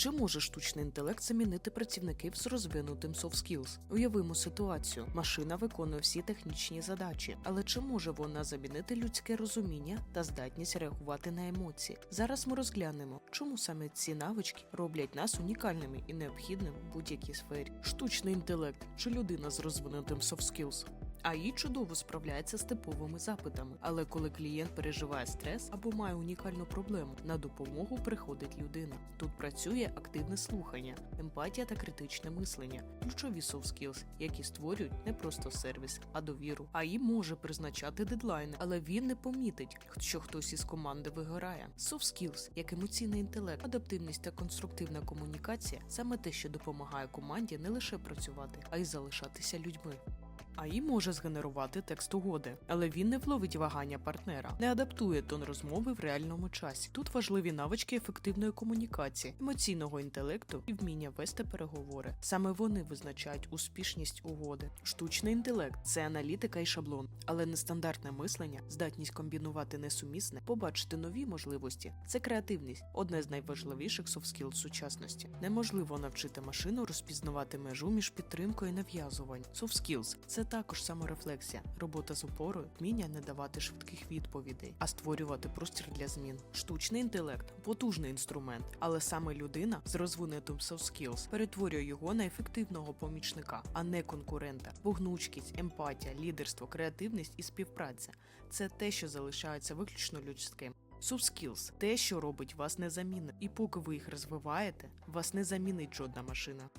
Чи може штучний інтелект замінити працівників з розвинутим soft skills? Уявимо ситуацію: машина виконує всі технічні задачі, але чи може вона замінити людське розуміння та здатність реагувати на емоції? Зараз ми розглянемо, чому саме ці навички роблять нас унікальними і необхідними в будь-якій сфері. Штучний інтелект чи людина з розвинутим soft skills? АІ чудово справляється з типовими запитами, але коли клієнт переживає стрес або має унікальну проблему, на допомогу приходить людина. Тут працює активне слухання, емпатія та критичне мислення, ключові soft skills, які створюють не просто сервіс, а довіру. АІ може призначати дедлайни, але він не помітить, що хтось із команди вигорає. Soft skills, як емоційний інтелект, адаптивність та конструктивна комунікація саме те, що допомагає команді не лише працювати, а й залишатися людьми. АІ може згенерувати текст угоди, але він не вловить вагання партнера, не адаптує тон розмови в реальному часі. Тут важливі навички ефективної комунікації, емоційного інтелекту і вміння вести переговори. Саме вони визначають успішність угоди. Штучний інтелект це аналітика і шаблон, але нестандартне мислення, здатність комбінувати несумісне, побачити нові можливості. Це креативність, одне з найважливіших софт skills сучасності. Неможливо навчити машину розпізнавати межу між підтримкою і нав'язувань. Soft skills – це також саморефлексія, робота з опорою, вміння не давати швидких відповідей, а створювати простір для змін. Штучний інтелект потужний інструмент, але саме людина з розвинутим soft skills перетворює його на ефективного помічника, а не конкурента. Вогнучкість, емпатія, лідерство, креативність і співпраця це те, що залишається виключно людським. Soft skills – те, що робить вас незамінним, і поки ви їх розвиваєте, вас не замінить жодна машина.